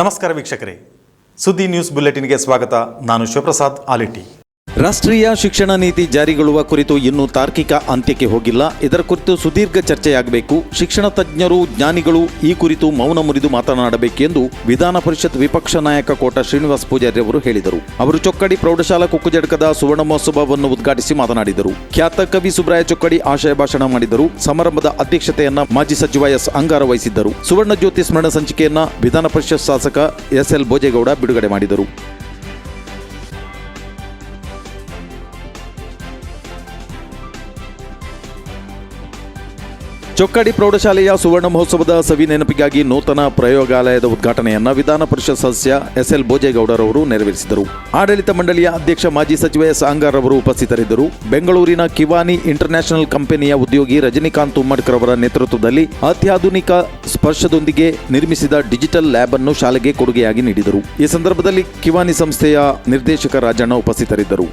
ನಮಸ್ಕಾರ ವೀಕ್ಷಕರೇ. ಸುದ್ದಿ ನ್ಯೂಸ್ ಬುಲೆಟಿನ್ಗೆ ಸ್ವಾಗತ. ನಾನು ಶಿವಪ್ರಸಾದ್ ಆಲಿಟಿ. ರಾಷ್ಟ್ರೀಯ ಶಿಕ್ಷಣ ನೀತಿ ಜಾರಿಗೊಳ್ಳುವ ಕುರಿತು ಇನ್ನೂ ತಾರ್ಕಿಕ ಅಂತ್ಯಕ್ಕೆ ಹೋಗಿಲ್ಲ. ಇದರ ಕುರಿತು ಸುದೀರ್ಘ ಚರ್ಚೆಯಾಗಬೇಕು. ಶಿಕ್ಷಣ ತಜ್ಞರು, ಜ್ಞಾನಿಗಳು ಈ ಕುರಿತು ಮೌನ ಮುರಿದು ಮಾತನಾಡಬೇಕೆಂದು ವಿಧಾನ ಪರಿಷತ್ ವಿಪಕ್ಷ ನಾಯಕ ಕೋಟ ಶ್ರೀನಿವಾಸ ಪೂಜಾರಿ ಅವರು ಹೇಳಿದರು. ಅವರು ಚೊಕ್ಕಡಿ ಪ್ರೌಢಶಾಲಾ ಕುಕ್ಕುಜಡ್ಕದ ಸುವರ್ಣ ಮಹೋತ್ಸವವನ್ನು ಉದ್ಘಾಟಿಸಿ ಮಾತನಾಡಿದರು. ಖ್ಯಾತ ಕವಿ ಸುಬ್ರಾಯ ಚೊಕ್ಕಡಿ ಆಶಯ ಭಾಷಣ ಮಾಡಿದರು. ಸಮಾರಂಭದ ಅಧ್ಯಕ್ಷತೆಯನ್ನ ಮಾಜಿ ಸಚಿವ ಎಸ್ ಅಂಗಾರ ವಹಿಸಿದ್ದರು. ಸುವರ್ಣ ಜ್ಯೋತಿ ಸ್ಮರಣ ಸಂಚಿಕೆಯನ್ನ ವಿಧಾನ ಪರಿಷತ್ ಶಾಸಕ ಎಸ್ ಎಲ್ ಭೋಜೇಗೌಡ ಬಿಡುಗಡೆ ಮಾಡಿದರು. ಚೊಕ್ಕಡಿ ಪ್ರೌಢಶಾಲೆಯ ಸುವರ್ಣ ಮಹೋತ್ಸವದ ಸವಿ ನೆನಪಿಗಾಗಿ ನೂತನ ಪ್ರಯೋಗಾಲಯದ ಉದ್ಘಾಟನೆಯನ್ನು ವಿಧಾನ ಪರಿಷತ್ ಸದಸ್ಯ ಎಸ್ ಎಲ್ ಭೋಜೇಗೌಡರವರು ನೆರವೇರಿಸಿದರು. ಆಡಳಿತ ಮಂಡಳಿಯ ಅಧ್ಯಕ್ಷ ಮಾಜಿ ಸಚಿವ ಎಸ್ ಅವರು ಉಪಸ್ಥಿತರಿದ್ದರು. ಬೆಂಗಳೂರಿನ ಕಿವಾನಿ ಇಂಟರ್ನ್ಯಾಷನಲ್ ಕಂಪನಿಯ ಉದ್ಯೋಗಿ ರಜನಿಕಾಂತ್ ಉಮ್ಮಡ್ಕರ್ ಅವರ ನೇತೃತ್ವದಲ್ಲಿ ಅತ್ಯಾಧುನಿಕ ಸ್ಪರ್ಶದೊಂದಿಗೆ ನಿರ್ಮಿಸಿದ ಡಿಜಿಟಲ್ ಲ್ಯಾಬ್ ಅನ್ನು ಶಾಲೆಗೆ ಕೊಡುಗೆಯಾಗಿ ನೀಡಿದರು. ಈ ಸಂದರ್ಭದಲ್ಲಿ ಕಿವಾನಿ ಸಂಸ್ಥೆಯ ನಿರ್ದೇಶಕ ರಾಜಣ್ಣ ಉಪಸ್ಥಿತರಿದ್ದರು.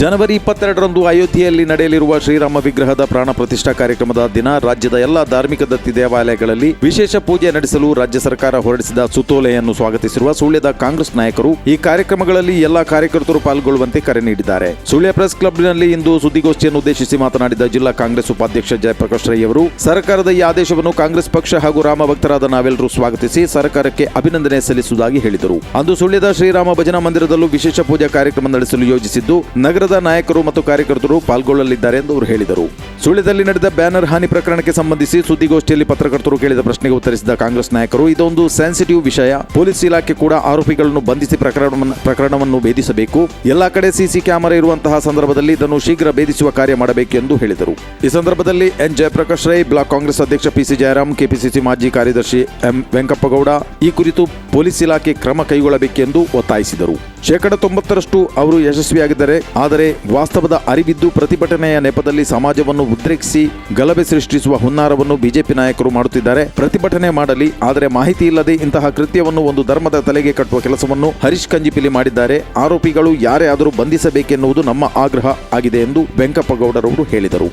ಜನವರಿ ಇಪ್ಪತ್ತೆರಡರಂದು ಅಯೋಧ್ಯೆಯಲ್ಲಿ ನಡೆಯಲಿರುವ ಶ್ರೀರಾಮ ವಿಗ್ರಹದ ಪ್ರಾಣ ಪ್ರತಿಷ್ಠಾ ಕಾರ್ಯಕ್ರಮದ ದಿನ ರಾಜ್ಯದ ಎಲ್ಲ ಧಾರ್ಮಿಕ ದತ್ತಿ ದೇವಾಲಯಗಳಲ್ಲಿ ವಿಶೇಷ ಪೂಜೆ ನಡೆಸಲು ರಾಜ್ಯ ಸರ್ಕಾರ ಹೊರಡಿಸಿದ ಸುತ್ತೋಲೆಯನ್ನು ಸ್ವಾಗತಿಸಿರುವ ಸುಳ್ಯದ ಕಾಂಗ್ರೆಸ್ ನಾಯಕರು ಈ ಕಾರ್ಯಕ್ರಮಗಳಲ್ಲಿ ಎಲ್ಲ ಕಾರ್ಯಕರ್ತರು ಪಾಲ್ಗೊಳ್ಳುವಂತೆ ಕರೆ ನೀಡಿದ್ದಾರೆ. ಸುಳ್ಯ ಪ್ರೆಸ್ ಕ್ಲಬ್ನಲ್ಲಿ ಇಂದು ಸುದ್ದಿಗೋಷ್ಠಿಯನ್ನು ಉದ್ದೇಶಿಸಿ ಮಾತನಾಡಿದ ಜಿಲ್ಲಾ ಕಾಂಗ್ರೆಸ್ ಉಪಾಧ್ಯಕ್ಷ ಜಯಪ್ರಕಾಶ್ ರೈ ಅವರು, ಸರ್ಕಾರದ ಈ ಆದೇಶವನ್ನು ಕಾಂಗ್ರೆಸ್ ಪಕ್ಷ ಹಾಗೂ ರಾಮ ಭಕ್ತರಾದ ನಾವೆಲ್ಲರೂ ಸ್ವಾಗತಿಸಿ ಸರ್ಕಾರಕ್ಕೆ ಅಭಿನಂದನೆ ಸಲ್ಲಿಸುವುದಾಗಿ ಹೇಳಿದರು. ಅಂದು ಸುಳ್ಯದ ಶ್ರೀರಾಮ ಭಜನಾ ಮಂದಿರದಲ್ಲೂ ವಿಶೇಷ ಪೂಜಾ ಕಾರ್ಯಕ್ರಮ ನಡೆಸಲು ಯೋಜಿಸಿದ್ದು ನಗರದ ನಾಯಕರು ಮತ್ತು ಕಾರ್ಯಕರ್ತರು ಪಾಲ್ಗೊಳ್ಳಲಿದ್ದಾರೆ ಎಂದು ಅವರು ಹೇಳಿದರು. ಸುಳ್ಯದಲ್ಲಿ ನಡೆದ ಬ್ಯಾನರ್ ಹಾನಿ ಪ್ರಕರಣಕ್ಕೆ ಸಂಬಂಧಿಸಿ ಸುದ್ದಿಗೋಷ್ಠಿಯಲ್ಲಿ ಪತ್ರಕರ್ತರು ಕೇಳಿದ ಪ್ರಶ್ನೆಗೆ ಉತ್ತರಿಸಿದ ಕಾಂಗ್ರೆಸ್ ನಾಯಕರು, ಇದೊಂದು ಸೆನ್ಸಿಟಿವ್ ವಿಷಯ. ಪೊಲೀಸ್ ಇಲಾಖೆ ಕೂಡ ಆರೋಪಿಗಳನ್ನು ಬಂಧಿಸಿ ಪ್ರಕರಣವನ್ನು ಪ್ರಕರಣವನ್ನು ಭೇದಿಸಬೇಕು. ಎಲ್ಲಾ ಕಡೆ ಸಿಸಿ ಕ್ಯಾಮೆರಾ ಇರುವಂತಹ ಸಂದರ್ಭದಲ್ಲಿ ಇದನ್ನು ಶೀಘ್ರ ಭೇದಿಸುವ ಕಾರ್ಯ ಮಾಡಬೇಕು ಎಂದು ಹೇಳಿದರು. ಈ ಸಂದರ್ಭದಲ್ಲಿ ಎನ್. ಜಯಪ್ರಕಾಶ್ ರೈ, ಬ್ಲಾಕ್ ಕಾಂಗ್ರೆಸ್ ಅಧ್ಯಕ್ಷ ಪಿಸಿ ಜಯರಾಮ್, ಕೆಪಿಸಿಸಿ ಮಾಜಿ ಕಾರ್ಯದರ್ಶಿ ಎಂ. ವೆಂಕಪ್ಪಗೌಡ ಈ ಕುರಿತು ಪೊಲೀಸ್ ಇಲಾಖೆ ಕ್ರಮ ಕೈಗೊಳ್ಳಬೇಕೆಂದು ಒತ್ತಾಯಿಸಿದರು. ಶೇಕಡ ತೊಂಬತ್ತರಷ್ಟು ಅವರು ಯಶಸ್ವಿಯಾಗಿದ್ದಾರೆ. ಆದರೆ ವಾಸ್ತವದ ಅರಿವಿದ್ದು ಪ್ರತಿಭಟನೆಯ ನೆಪದಲ್ಲಿ ಸಮಾಜವನ್ನು ಉದ್ರೇಕಿಸಿ ಗಲಭೆ ಸೃಷ್ಟಿಸುವ ಹುನ್ನಾರವನ್ನು ಬಿಜೆಪಿ ನಾಯಕರು ಮಾಡುತ್ತಿದ್ದಾರೆ. ಪ್ರತಿಭಟನೆ ಮಾಡಲಿ, ಆದರೆ ಮಾಹಿತಿ ಇಲ್ಲದೆ ಇಂತಹ ಕೃತ್ಯವನ್ನು ಒಂದು ಧರ್ಮದ ತಲೆಗೆ ಕಟ್ಟುವ ಕೆಲಸವನ್ನು ಹರೀಶ್ ಕಂಜಿಪಿಲಿ ಮಾಡಿದ್ದಾರೆ. ಆರೋಪಿಗಳು ಯಾರೇ ಆದರೂ ಬಂಧಿಸಬೇಕೆನ್ನುವುದು ನಮ್ಮ ಆಗ್ರಹ ಆಗಿದೆ ಎಂದು ವೆಂಕಪ್ಪಗೌಡರವರು ಹೇಳಿದರು.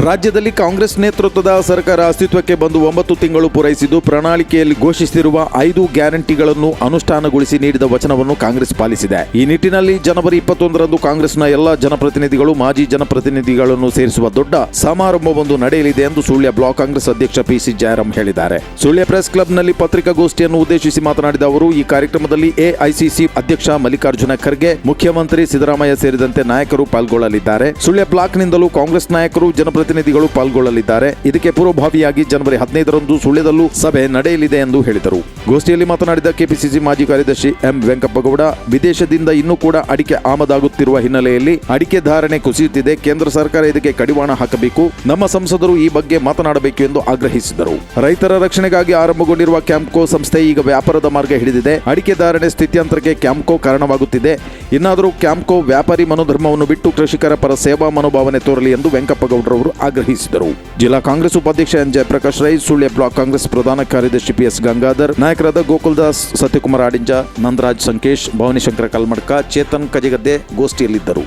ರಾಜ್ಯದಲ್ಲಿ ಕಾಂಗ್ರೆಸ್ ನೇತೃತ್ವದ ಸರ್ಕಾರ ಅಸ್ತಿತ್ವಕ್ಕೆ ಬಂದು ಒಂಬತ್ತು ತಿಂಗಳು ಪೂರೈಸಿದ್ದು, ಪ್ರಣಾಳಿಕೆಯಲ್ಲಿ ಘೋಷಿಸಿರುವ ಐದು ಗ್ಯಾರಂಟಿಗಳನ್ನು ಅನುಷ್ಠಾನಗೊಳಿಸಿ ನೀಡಿದ ವಚನವನ್ನು ಕಾಂಗ್ರೆಸ್ ಪಾಲಿಸಿದೆ. ಈ ನಿಟ್ಟಿನಲ್ಲಿ ಜನವರಿ ಇಪ್ಪತ್ತೊಂದರಂದು ಕಾಂಗ್ರೆಸ್ನ ಎಲ್ಲ ಜನಪ್ರತಿನಿಧಿಗಳು, ಮಾಜಿ ಜನಪ್ರತಿನಿಧಿಗಳನ್ನು ಸೇರಿಸುವ ದೊಡ್ಡ ಸಮಾರಂಭವೊಂದು ನಡೆಯಲಿದೆ ಎಂದು ಸುಳ್ಯ ಬ್ಲಾಕ್ ಕಾಂಗ್ರೆಸ್ ಅಧ್ಯಕ್ಷ ಪಿಸಿ ಜಯರಾಮ್ ಹೇಳಿದ್ದಾರೆ. ಸುಳ್ಯ ಪ್ರೆಸ್ ಕ್ಲಬ್ನಲ್ಲಿ ಪತ್ರಿಕಾಗೋಷ್ಠಿಯನ್ನು ಉದ್ದೇಶಿಸಿ ಮಾತನಾಡಿದ ಅವರು, ಈ ಕಾರ್ಯಕ್ರಮದಲ್ಲಿ ಎಐಸಿಸಿ ಅಧ್ಯಕ್ಷ ಮಲ್ಲಿಕಾರ್ಜುನ ಖರ್ಗೆ, ಮುಖ್ಯಮಂತ್ರಿ ಸಿದ್ದರಾಮಯ್ಯ ಸೇರಿದಂತೆ ನಾಯಕರು ಪಾಲ್ಗೊಳ್ಳಲಿದ್ದಾರೆ. ಸುಳ್ಯ ಬ್ಲಾಕ್ನಿಂದಲೂ ಕಾಂಗ್ರೆಸ್ ನಾಯಕರು ಜನಪ್ರತಿನಿಧಿಗಳು ಪಾಲ್ಗೊಳ್ಳಲಿದ್ದಾರೆ. ಇದಕ್ಕೆ ಪೂರ್ವಭಾವಿಯಾಗಿ ಜನವರಿ ಹದಿನೈದರಂದು ಸುಳ್ಯದಲ್ಲೂ ಸಭೆ ನಡೆಯಲಿದೆ ಎಂದು ಹೇಳಿದರು. ಗೋಷ್ಠಿಯಲ್ಲಿ ಮಾತನಾಡಿದ ಕೆಪಿಸಿಸಿ ಮಾಜಿ ಕಾರ್ಯದರ್ಶಿ ಎಂ ವೆಂಕಪ್ಪಗೌಡ, ವಿದೇಶದಿಂದ ಇನ್ನೂ ಕೂಡ ಅಡಿಕೆ ಆಮದಾಗುತ್ತಿರುವ ಹಿನ್ನೆಲೆಯಲ್ಲಿ ಅಡಿಕೆ ಧಾರಣೆ ಕುಸಿಯುತ್ತಿದೆ. ಕೇಂದ್ರ ಸರ್ಕಾರ ಇದಕ್ಕೆ ಕಡಿವಾಣ ಹಾಕಬೇಕು. ನಮ್ಮ ಸಂಸದರು ಈ ಬಗ್ಗೆ ಮಾತನಾಡಬೇಕು ಎಂದು ಆಗ್ರಹಿಸಿದರು. ರೈತರ ರಕ್ಷಣೆಗಾಗಿ ಆರಂಭಗೊಂಡಿರುವ ಕ್ಯಾಂಪ್ಕೋ ಸಂಸ್ಥೆ ಈಗ ವ್ಯಾಪಾರದ ಮಾರ್ಗ ಹಿಡಿದಿದೆ. ಅಡಿಕೆ ಧಾರಣೆ ಸ್ಥಿತ್ಯಂತರಕ್ಕೆ ಕ್ಯಾಂಪ್ಕೋ ಕಾರಣವಾಗುತ್ತಿದೆ. ಇನ್ನಾದರೂ ಕ್ಯಾಂಪ್ಕೋ ವ್ಯಾಪಾರಿ ಮನೋಧರ್ಮವನ್ನು ಬಿಟ್ಟು ಕೃಷಿಕರ ಪರ ಸೇವಾ ಮನೋಭಾವನೆ ತೋರಲಿ ಎಂದು ವೆಂಕಪ್ಪಗೌಡರವರು ಆಗ್ರಹಿಸಿದರು. ಜಿಲ್ಲಾ ಕಾಂಗ್ರೆಸ್ ಉಪಾಧ್ಯಕ್ಷ ಎನ್. ಜಯಪ್ರಕಾಶ್ ರೈ, ಸುಳ್ಯ ಬ್ಲಾಕ್ ಕಾಂಗ್ರೆಸ್ ಪ್ರಧಾನ ಕಾರ್ಯದರ್ಶಿ ಪಿಎಸ್ ಗಂಗಾಧರ್, ನಾಯಕರಾದ ಗೋಕುಲ್ದಾಸ್ ಸತ್ಯಕುಮಾರ್ ಆಡಿಂಜ, ನಂದರಾಜ್ ಸಂಕೇಶ್, ಭವಾನಿಶಂಕರ ಕಲ್ಮಡ್ಕ, ಚೇತನ್ ಕಜಗದ್ದೆ ಗೋಷ್ಠಿಯಲ್ಲಿದ್ದರು.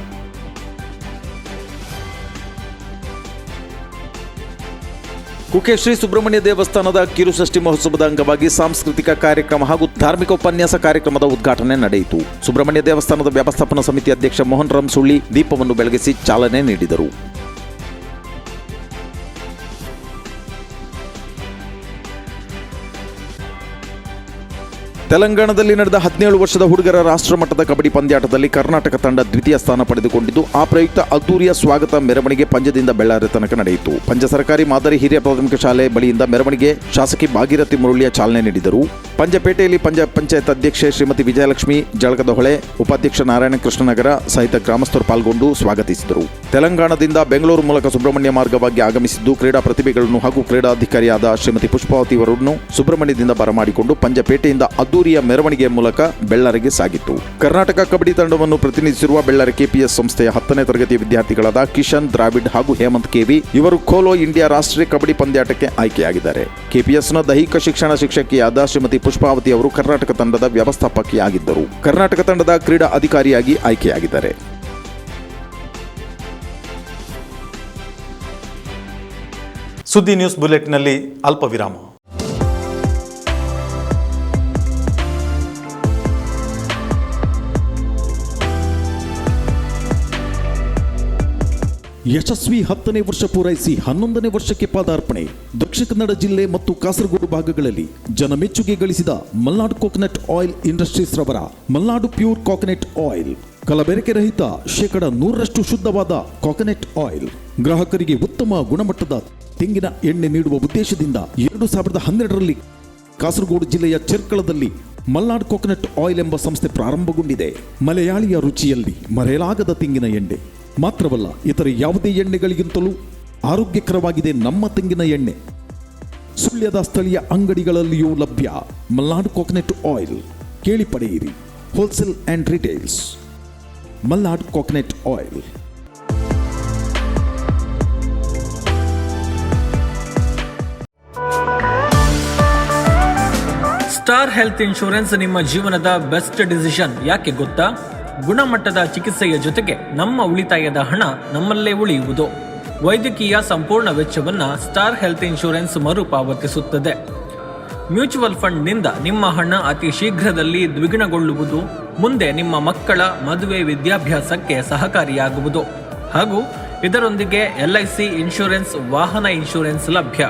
ಕುಕ್ಕೆ ಶ್ರೀ ಸುಬ್ರಹ್ಮಣ್ಯ ದೇವಸ್ಥಾನದ ಕಿರುಷಷ್ಠಿ ಮಹೋತ್ಸವದ ಅಂಗವಾಗಿ ಸಾಂಸ್ಕೃತಿಕ ಕಾರ್ಯಕ್ರಮ ಹಾಗೂ ಧಾರ್ಮಿಕ ಉಪನ್ಯಾಸ ಕಾರ್ಯಕ್ರಮದ ಉದ್ಘಾಟನೆ ನಡೆಯಿತು. ಸುಬ್ರಹ್ಮಣ್ಯ ದೇವಸ್ಥಾನದ ವ್ಯವಸ್ಥಾಪನಾ ಸಮಿತಿ ಅಧ್ಯಕ್ಷ ಮೋಹನ್ ರಾಮ್ ಸುಳ್ಳಿ ದೀಪವನ್ನು ಬೆಳಗಿಸಿ ಚಾಲನೆ ನೀಡಿದರು. ತೆಲಂಗಾಣದಲ್ಲಿ ನಡೆದ ಹದಿನೇಳು ವರ್ಷದ ಹುಡುಗರ ರಾಷ್ಟ್ರಮಟ್ಟದ ಕಬಡ್ಡಿ ಪಂದ್ಯಾಟದಲ್ಲಿ ಕರ್ನಾಟಕ ತಂಡ ದ್ವಿತೀಯ ಸ್ಥಾನ ಪಡೆದುಕೊಂಡಿದ್ದು, ಆ ಪ್ರಯುಕ್ತ ಅದ್ದೂರಿಯ ಸ್ವಾಗತ ಮೆರವಣಿಗೆ ಪಂಜದಿಂದ ಬೆಳ್ಳಾರಿ ತನಕ ನಡೆಯಿತು. ಪಂಜ ಸರ್ಕಾರಿ ಮಾದರಿ ಹಿರಿಯ ಪ್ರಾಥಮಿಕ ಶಾಲೆ ಬಳಿಯಿಂದ ಮೆರವಣಿಗೆ, ಶಾಸಕಿ ಭಾಗೀರಥಿ ಮುರುಳಿಯ ಚಾಲನೆ ನೀಡಿದರು. ಪಂಜಪೇಟೆಯಲ್ಲಿ ಪಂಜ ಪಂಚಾಯತ್ ಅಧ್ಯಕ್ಷೆ ಶ್ರೀಮತಿ ವಿಜಯಲಕ್ಷ್ಮಿ, ಜಳಕದಹೊಳೆ, ಉಪಾಧ್ಯಕ್ಷ ನಾರಾಯಣ ಕೃಷ್ಣನಗರ ಸಹಿತ ಗ್ರಾಮಸ್ಥರು ಪಾಲ್ಗೊಂಡು ಸ್ವಾಗತಿಸಿದರು. ತೆಲಂಗಾಣದಿಂದ ಬೆಂಗಳೂರು ಮೂಲಕ ಸುಬ್ರಹ್ಮಣ್ಯ ಮಾರ್ಗವಾಗಿ ಆಗಮಿಸಿದ್ದು ಕ್ರೀಡಾ ಪ್ರತಿಭೆಗಳನ್ನು ಹಾಗೂ ಕ್ರೀಡಾಧಿಕಾರಿಯಾದ ಶ್ರೀಮತಿ ಪುಷ್ಪಾವತಿ ಅವರನ್ನು ಸುಬ್ರಹ್ಮಣ್ಯದಿಂದ ಬರಮಾಡಿಕೊಂಡು ಪಂಜಪೇಟೆಯಿಂದ ಅದ್ದೂರಿಯ ಮೆರವಣಿಗೆಯ ಮೂಲಕ ಬೆಳ್ಳಾರಿಗೆ ಸಾಗಿತ್ತು. ಕರ್ನಾಟಕ ಕಬಡ್ಡಿ ತಂಡವನ್ನು ಪ್ರತಿನಿಧಿಸಿರುವ ಬೆಳ್ಳಾರಿ ಕೆಪಿಎಸ್ ಸಂಸ್ಥೆಯ ಹತ್ತನೇ ತರಗತಿಯ ವಿದ್ಯಾರ್ಥಿಗಳಾದ ಕಿಶನ್, ದ್ರಾವಿಡ್ ಹಾಗೂ ಹೇಮಂತ್ ಕೆವಿ ಇವರು ಖೋಲೋ ಇಂಡಿಯಾ ರಾಷ್ಟ್ರೀಯ ಕಬಡ್ಡಿ ಪಂದ್ಯಾಟಕ್ಕೆ ಆಯ್ಕೆಯಾಗಿದ್ದಾರೆ. ಕೆಪಿಎಸ್ನ ದೈಹಿಕ ಶಿಕ್ಷಣ ಶಿಕ್ಷಕಿಯಾದ ಶ್ರೀಮತಿ ಪುಷ್ಪಾವತಿ ಅವರು ಕರ್ನಾಟಕ ತಂಡದ ವ್ಯವಸ್ಥಾಪಕಿಯಾಗಿದ್ದರು. ಕರ್ನಾಟಕ ತಂಡದ ಕ್ರೀಡಾ ಅಧಿಕಾರಿಯಾಗಿ ಆಯ್ಕೆಯಾಗಿದ್ದಾರೆ. ಸುದ್ದಿ ನ್ಯೂಸ್ ಬುಲೆಟ್ನಲ್ಲಿ ಅಲ್ಪ ವಿರಾಮ ಯಶಸ್ವಿ ಹತ್ತನೇ ವರ್ಷ ಪೂರೈಸಿ ಹನ್ನೊಂದನೇ ವರ್ಷಕ್ಕೆ ಪಾದಾರ್ಪಣೆ. ದಕ್ಷಿಣ ಕನ್ನಡ ಜಿಲ್ಲೆ ಮತ್ತು ಕಾಸರಗೋಡು ಭಾಗಗಳಲ್ಲಿ ಜನಮೆಚ್ಚುಗೆ ಗಳಿಸಿದ ಮಲ್ನಾಡು ಕೋಕೋನಟ್ ಆಯಿಲ್ ಇಂಡಸ್ಟ್ರೀಸ್ ರವರ ಮಲ್ನಾಡು ಪ್ಯೂರ್ ಕೋಕೋನಟ್ ಆಯಿಲ್. ಕಲಬೆರಕೆ ರಹಿತ ಶೇಕಡ ನೂರರಷ್ಟು ಶುದ್ಧವಾದ ಕೋಕೋನಟ್ ಆಯಿಲ್. ಗ್ರಾಹಕರಿಗೆ ಉತ್ತಮ ಗುಣಮಟ್ಟದ ತೆಂಗಿನ ಎಣ್ಣೆ ನೀಡುವ ಉದ್ದೇಶದಿಂದ ಎರಡು ಸಾವಿರದ ಹನ್ನೆರಡರಲ್ಲಿ ಕಾಸರಗೋಡು ಜಿಲ್ಲೆಯ ಚೆರ್ಕಳದಲ್ಲಿ ಮಲ್ನಾಡ್ ಕೋಕೋನಟ್ ಆಯಿಲ್ ಎಂಬ ಸಂಸ್ಥೆ ಪ್ರಾರಂಭಗೊಂಡಿದೆ. ಮಲಯಾಳಿಯ ರುಚಿಯಲ್ಲಿ ಮರೆಯಲಾಗದ ತೆಂಗಿನ ಎಣ್ಣೆ. ಮಾತ್ರವಲ್ಲ, ಇತರ ಯಾವುದೇ ಎಣ್ಣೆಗಳಿಗಿಂತಲೂ ಆರೋಗ್ಯಕರವಾಗಿದೆ ನಮ್ಮ ತೆಂಗಿನ ಎಣ್ಣೆ. ಸುಳ್ಯದ ಸ್ಥಳೀಯ ಅಂಗಡಿಗಳಲ್ಲಿಯೂ ಲಭ್ಯ. Malnad coconut oil. ಕೇಳಿ ಪಡೆಯಿರಿ. Wholesale and retails Malnad coconut oil. Star Health Insurance ನಿಮ್ಮ ಜೀವನದ ಬೆಸ್ಟ್ ಡಿಸಿಷನ್. ಯಾಕೆ ಗೊತ್ತಾ? ಗುಣಮಟ್ಟದ ಚಿಕಿತ್ಸೆಯ ಜೊತೆಗೆ ನಮ್ಮ ಉಳಿತಾಯದ ಹಣ ನಮ್ಮಲ್ಲೇ ಉಳಿಯುವುದು. ವೈದ್ಯಕೀಯ ಸಂಪೂರ್ಣ ವೆಚ್ಚವನ್ನ ಸ್ಟಾರ್ ಹೆಲ್ತ್ ಇನ್ಶೂರೆನ್ಸ್ ಮರುಪಾವತಿಸುತ್ತದೆ. ಮ್ಯೂಚುವಲ್ ಫಂಡ್ನಿಂದ ನಿಮ್ಮ ಹಣ ಅತಿ ಶೀಘ್ರದಲ್ಲಿ ದ್ವಿಗುಣಗೊಳ್ಳುವುದು, ಮುಂದೆ ನಿಮ್ಮ ಮಕ್ಕಳ ಮದುವೆ ವಿದ್ಯಾಭ್ಯಾಸಕ್ಕೆ ಸಹಕಾರಿಯಾಗುವುದು. ಹಾಗೂ ಇದರೊಂದಿಗೆ ಎಲ್ಐಸಿ ಇನ್ಶೂರೆನ್ಸ್, ವಾಹನ ಇನ್ಶೂರೆನ್ಸ್ ಲಭ್ಯ.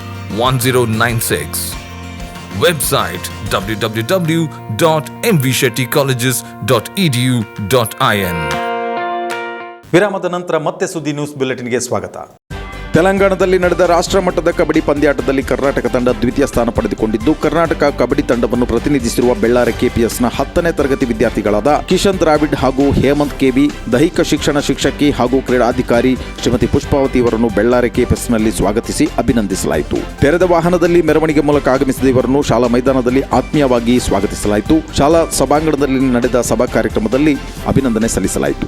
1096. Website www.mvshettycolleges.edu.in. ವಿರಾಮದ ನಂತರ ಮತ್ತೆ ಸುದ್ದಿ ನ್ಯೂಸ್ ಬುಲೆಟಿನ್ಗೆ ಸ್ವಾಗತ ತೆಲಂಗಾಣದಲ್ಲಿ ನಡೆದ ರಾಷ್ಟ್ರ ಮಟ್ಟದ ಕಬಡ್ಡಿ ಪಂದ್ಯಾಟದಲ್ಲಿ ಕರ್ನಾಟಕ ತಂಡ ದ್ವಿತೀಯ ಸ್ಥಾನ ಪಡೆದುಕೊಂಡಿದ್ದು, ಕರ್ನಾಟಕ ಕಬಡ್ಡಿ ತಂಡವನ್ನು ಪ್ರತಿನಿಧಿಸಿರುವ ಬೆಳ್ಳಾರೆ ಕೆಪಿಎಸ್ನ ಹತ್ತನೇ ತರಗತಿ ವಿದ್ಯಾರ್ಥಿಗಳಾದ ಕಿಶನ್ ದ್ರಾವಿಡ್ ಹಾಗೂ ಹೇಮಂತ್ ಕೆಬಿ ದೈಹಿಕ ಶಿಕ್ಷಣ ಶಿಕ್ಷಕಿ ಹಾಗೂ ಕ್ರೀಡಾಧಿಕಾರಿ ಶ್ರೀಮತಿ ಪುಷ್ಪಾವತಿ ಇವರನ್ನು ಬೆಳ್ಳಾರೆ ಕೆಪಿಎಸ್ನಲ್ಲಿ ಸ್ವಾಗತಿಸಿ ಅಭಿನಂದಿಸಲಾಯಿತು. ತೆರೆದ ವಾಹನದಲ್ಲಿ ಮೆರವಣಿಗೆ ಮೂಲಕ ಆಗಮಿಸಿದ ಇವರನ್ನು ಶಾಲಾ ಮೈದಾನದಲ್ಲಿ ಆತ್ಮೀಯವಾಗಿ ಸ್ವಾಗತಿಸಲಾಯಿತು. ಶಾಲಾ ಸಭಾಂಗಣದಲ್ಲಿ ನಡೆದ ಸಭಾ ಕಾರ್ಯಕ್ರಮದಲ್ಲಿ ಅಭಿನಂದನೆ ಸಲ್ಲಿಸಲಾಯಿತು.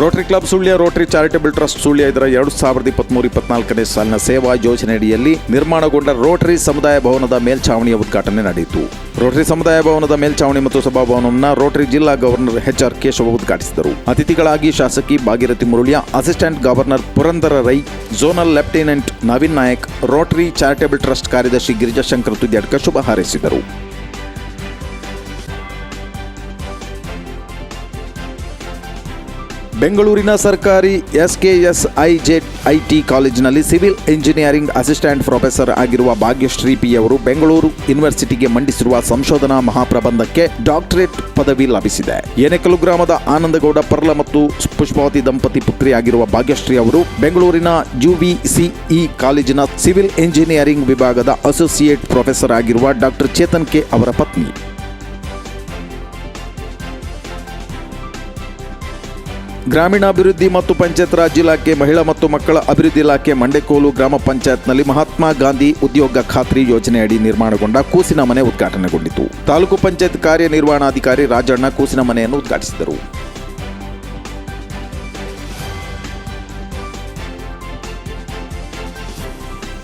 Rotary Club Sullia, Rotary Charitable Trust Sullia ಇದರ ಎರಡು ಸಾವಿರದ ಇಪ್ಪತ್ಮೂರು, ಇಪ್ಪತ್ನಾಲ್ಕನೇ ಸಾಲಿನ ಸೇವಾ ಯೋಜನೆಯಡಿಯಲ್ಲಿ ನಿರ್ಮಾಣಗೊಂಡ ರೋಟರಿ ಸಮುದಾಯ ಭವನದ ಮೇಲ್ಛಾವಣಿಯ ಉದ್ಘಾಟನೆ ನಡೆಯಿತು. ರೋಟರಿ ಸಮುದಾಯ ಭವನದ ಮೇಲ್ಛಾವಣಿ ಮತ್ತು ಸಭಾಭವನವನ್ನು ರೋಟರಿ ಜಿಲ್ಲಾ ಗವರ್ನರ್ ಎಚ್ ಆರ್ ಕೇಶವ ಉದ್ಘಾಟಿಸಿದರು. ಅತಿಥಿಗಳಾಗಿ ಶಾಸಕಿ Bhageerathi Muruliya, assistant governor Purandara Rai, zonal lieutenant Naveen Nayak, Rotary Charitable Trust ಕಾರ್ಯದರ್ಶಿ ಗಿರಿಜಾಶಂಕರ್ ತುದ್ಯಾಡ್ಕ ಶುಭ ಹಾರೈಸಿದರು. ಬೆಂಗಳೂರಿನ ಸರ್ಕಾರಿ ಎಸ್ಕೆಎಸ್ಐಜೆಡ್ ಐಟಿ ಕಾಲೇಜಿನಲ್ಲಿ ಸಿವಿಲ್ ಇಂಜಿನಿಯರಿಂಗ್ ಅಸಿಸ್ಟೆಂಟ್ ಪ್ರೊಫೆಸರ್ ಆಗಿರುವ ಭಾಗ್ಯಶ್ರೀ ಪಿ ಅವರು ಬೆಂಗಳೂರು ಯೂನಿವರ್ಸಿಟಿಗೆ ಮಂಡಿಸಿರುವ ಸಂಶೋಧನಾ ಮಹಾಪ್ರಬಂಧಕ್ಕೆ ಡಾಕ್ಟರೇಟ್ ಪದವಿ ಲಭಿಸಿದೆ. ಏನೆಕಲು ಗ್ರಾಮದ ಆನಂದಗೌಡ ಪರ್ಲ ಮತ್ತು ಪುಷ್ಪಾವತಿ ದಂಪತಿ ಪುತ್ರಿಯಾಗಿರುವ ಭಾಗ್ಯಶ್ರೀ ಅವರು ಬೆಂಗಳೂರಿನ ಯುವಿಸಿಇ ಕಾಲೇಜಿನ ಸಿವಿಲ್ ಇಂಜಿನಿಯರಿಂಗ್ ವಿಭಾಗದ ಅಸೋಸಿಯೇಟ್ ಪ್ರೊಫೆಸರ್ ಆಗಿರುವ ಡಾಕ್ಟರ್ ಚೇತನ್ ಕೆ ಅವರ ಪತ್ನಿ. ಗ್ರಾಮೀಣಾಭಿವೃದ್ಧಿ ಮತ್ತು ಪಂಚಾಯತ್ ರಾಜ್ ಇಲಾಖೆ, ಮಹಿಳಾ ಮತ್ತು ಮಕ್ಕಳ ಅಭಿವೃದ್ಧಿ ಇಲಾಖೆ ಮಂಡೆಕೋಲು ಗ್ರಾಮ ಪಂಚಾಯತ್ನಲ್ಲಿ ಮಹಾತ್ಮ ಗಾಂಧಿ ಉದ್ಯೋಗ ಖಾತ್ರಿ ಯೋಜನೆಯಡಿ ನಿರ್ಮಾಣಗೊಂಡ ಕೂಸಿನ ಮನೆ ಉದ್ಘಾಟನೆಗೊಂಡಿತು. ತಾಲೂಕು ಪಂಚಾಯತ್ ಕಾರ್ಯನಿರ್ವಹಣಾಧಿಕಾರಿ ರಾಜಣ್ಣ ಕೂಸಿನ ಮನೆಯನ್ನು ಉದ್ಘಾಟಿಸಿದರು.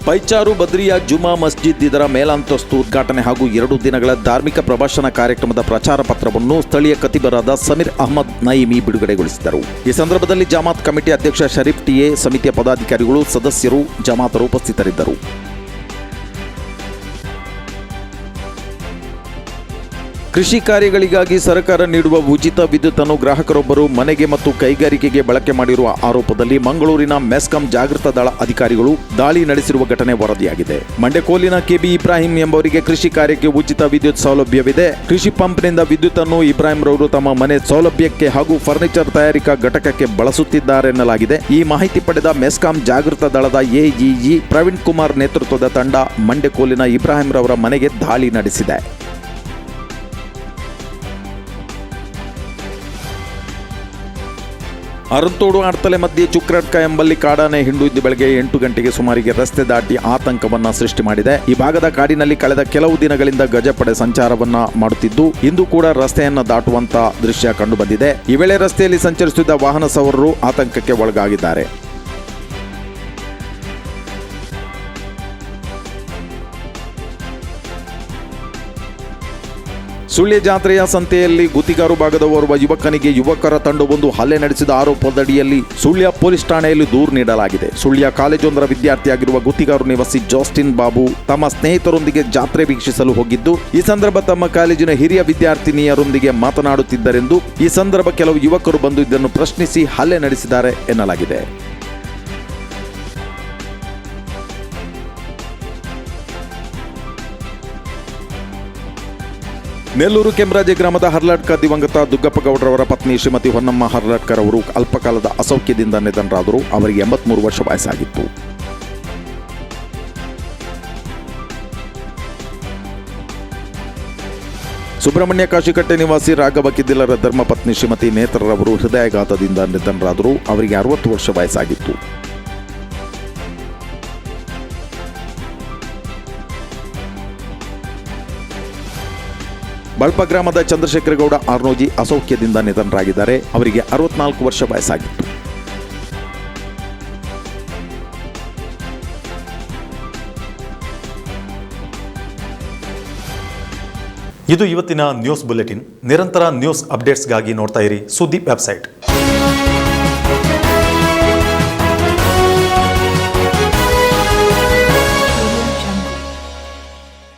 ಪೈಚಾರು ಬದ್ರಿಯಾ ಜುಮಾ ಮಸ್ಜಿದ್ ಇದರ ಮೇಲಂತಸ್ತು ಉದ್ಘಾಟನೆ ಹಾಗೂ ಎರಡು ದಿನಗಳ ಧಾರ್ಮಿಕ ಪ್ರಭಾಷಣ ಕಾರ್ಯಕ್ರಮದ ಪ್ರಚಾರ ಪತ್ರವನ್ನು ಸ್ಥಳೀಯ ಕತಿಬರಾದ ಸಮೀರ್ ಅಹಮದ್ ನೈಮಿ ಬಿಡುಗಡೆಗೊಳಿಸಿದರು. ಈ ಸಂದರ್ಭದಲ್ಲಿ ಜಮಾತ್ ಕಮಿಟಿ ಅಧ್ಯಕ್ಷ ಶರೀಫ್ ಟಿಎ ಸಮಿತಿಯ ಪದಾಧಿಕಾರಿಗಳು, ಸದಸ್ಯರು, ಜಮಾತರು ಉಪಸ್ಥಿತರಿದ್ದರು. ಕೃಷಿ ಕಾರ್ಯಗಳಿಗಾಗಿ ಸರ್ಕಾರ ನೀಡುವ ಉಚಿತ ವಿದ್ಯುತ್ತನ್ನು ಗ್ರಾಹಕರೊಬ್ಬರು ಮನೆಗೆ ಮತ್ತು ಕೈಗಾರಿಕೆಗೆ ಬಳಕೆ ಮಾಡಿರುವ ಆರೋಪದಲ್ಲಿ ಮಂಗಳೂರಿನ ಮೆಸ್ಕಾಂ ಜಾಗೃತ ದಳ ಅಧಿಕಾರಿಗಳು ದಾಳಿ ನಡೆಸಿರುವ ಘಟನೆ ವರದಿಯಾಗಿದೆ. ಮಂಡೆಕೋಲಿನ ಕೆಬಿ ಇಬ್ರಾಹಿಂ ಎಂಬವರಿಗೆ ಕೃಷಿ ಕಾರ್ಯಕ್ಕೆ ಉಚಿತ ವಿದ್ಯುತ್ ಸೌಲಭ್ಯವಿದೆ. ಕೃಷಿ ಪಂಪ್ನಿಂದ ವಿದ್ಯುತ್ತನ್ನು ಇಬ್ರಾಹಿಂ ರವರು ತಮ್ಮ ಮನೆ ಸೌಲಭ್ಯಕ್ಕೆ ಹಾಗೂ ಫರ್ನಿಚರ್ ತಯಾರಿಕಾ ಘಟಕಕ್ಕೆ ಬಳಸುತ್ತಿದ್ದಾರೆನ್ನಲಾಗಿದೆ ಈ ಮಾಹಿತಿ ಪಡೆದ ಮೆಸ್ಕಾಂ ಜಾಗೃತ ದಳದ ಎಇಇ ಪ್ರವೀಣ್ ಕುಮಾರ್ ನೇತೃತ್ವದ ತಂಡ ಮಂಡೆಕೋಲಿನ ಇಬ್ರಾಹಿಂ ರವರ ಮನೆಗೆ ದಾಳಿ ನಡೆಸಿದೆ. ಅರಂತೋಡು ಆಡ್ತಲೆ ಮಧ್ಯೆ ಚುಕ್ರಟ್ಕ ಎಂಬಲ್ಲಿ ಕಾಡಾನೆ ಹಿಂಡು ಇದ್ದು ಬೆಳಗ್ಗೆ ಎಂಟು ಗಂಟೆಗೆ ಸುಮಾರಿಗೆ ರಸ್ತೆ ದಾಟಿ ಆತಂಕವನ್ನ ಸೃಷ್ಟಿ ಮಾಡಿದೆ. ಈ ಭಾಗದ ಕಾಡಿನಲ್ಲಿ ಕಳೆದ ಕೆಲವು ದಿನಗಳಿಂದ ಗಜಪಡೆ ಸಂಚಾರವನ್ನ ಮಾಡುತ್ತಿದ್ದು, ಇಂದು ಕೂಡ ರಸ್ತೆಯನ್ನ ದಾಟುವಂತ ದೃಶ್ಯ ಕಂಡುಬಂದಿದೆ. ಈ ವೇಳೆ ರಸ್ತೆಯಲ್ಲಿ ಸಂಚರಿಸುತ್ತಿದ್ದ ವಾಹನ ಸವಾರರು ಆತಂಕಕ್ಕೆ ಒಳಗಾಗಿದ್ದಾರೆ. ಸುಳ್ಯ ಜಾತ್ರೆಯ ಸಂತೆಯಲ್ಲಿ ಗುತ್ತಿಗಾರು ಭಾಗದ ಓರ್ವ ಯುವಕನಿಗೆ ಯುವಕರ ತಂಡವೊಂದು ಹಲ್ಲೆ ನಡೆಸಿದ ಆರೋಪದಡಿಯಲ್ಲಿ ಸುಳ್ಯ ಪೊಲೀಸ್ ಠಾಣೆಯಲ್ಲಿ ದೂರು ನೀಡಲಾಗಿದೆ. ಸುಳ್ಯ ಕಾಲೇಜೊಂದರ ವಿದ್ಯಾರ್ಥಿಯಾಗಿರುವ ಗುತ್ತಿಗಾರು ನಿವಾಸಿ ಜಾಸ್ಟಿನ್ ಬಾಬು ತಮ್ಮ ಸ್ನೇಹಿತರೊಂದಿಗೆ ಜಾತ್ರೆ ವೀಕ್ಷಿಸಲು ಹೋಗಿದ್ದು, ಈ ಸಂದರ್ಭ ತಮ್ಮ ಕಾಲೇಜಿನ ಹಿರಿಯ ವಿದ್ಯಾರ್ಥಿನಿಯರೊಂದಿಗೆ ಮಾತನಾಡುತ್ತಿದ್ದರೆಂದು ಈ ಸಂದರ್ಭ ಕೆಲವು ಯುವಕರು ಬಂದು ಇದನ್ನು ಪ್ರಶ್ನಿಸಿ ಹಲ್ಲೆ ನಡೆಸಿದ್ದಾರೆ ಎನ್ನಲಾಗಿದೆ. ನೆಲ್ಲೂರು ಕೆಂಬರಾಜೆ ಗ್ರಾಮದ ಹರ್ಲಾಟ್ಕ ದಿವಂಗತ ದುಗ್ಗಪ್ಪ ಗೌಡ್ರವರ ಪತ್ನಿ ಶ್ರೀಮತಿ ಹೊನ್ನಮ್ಮ ಹರ್ಲಾಟ್ಕರ್ ಅವರು ಅಲ್ಪಕಾಲದ ಅಸೌಖ್ಯದಿಂದ ನಿಧನರಾದರು. ಅವರಿಗೆ ಎಂಬತ್ಮೂರು ವರ್ಷ ವಯಸ್ಸಾಗಿತ್ತು. ಸುಬ್ರಹ್ಮಣ್ಯ ಕಾಶಿಕಟ್ಟೆ ನಿವಾಸಿ ರಾಘವ ಕಿದ್ದಿಲರ ಧರ್ಮಪತ್ನಿ ಶ್ರೀಮತಿ ನೇತ್ರರವರು ಹೃದಯಾಘಾತದಿಂದ ನಿಧನರಾದರು. ಅವರಿಗೆ ಅರವತ್ತು ವರ್ಷ ವಯಸ್ಸಾಗಿತ್ತು. ಬಳ್ಪ ಗ್ರಾಮದ ಚಂದ್ರಶೇಖರಗೌಡ ಆರ್ನೋಜಿ ಅಸೌಖ್ಯದಿಂದ ನಿಧನರಾಗಿದ್ದಾರೆ. ಅವರಿಗೆ ಅರವತ್ನಾಲ್ಕು ವರ್ಷ ವಯಸ್ಸಾಗಿತ್ತು. ಇದು ಇವತ್ತಿನ ನ್ಯೂಸ್ ಬುಲೆಟಿನ್. ನಿರಂತರ ನ್ಯೂಸ್ ಅಪ್ಡೇಟ್ಸ್ಗಾಗಿ ನೋಡ್ತಾ ಇರಿ ಸುದ್ದಿ ವೆಬ್ಸೈಟ್.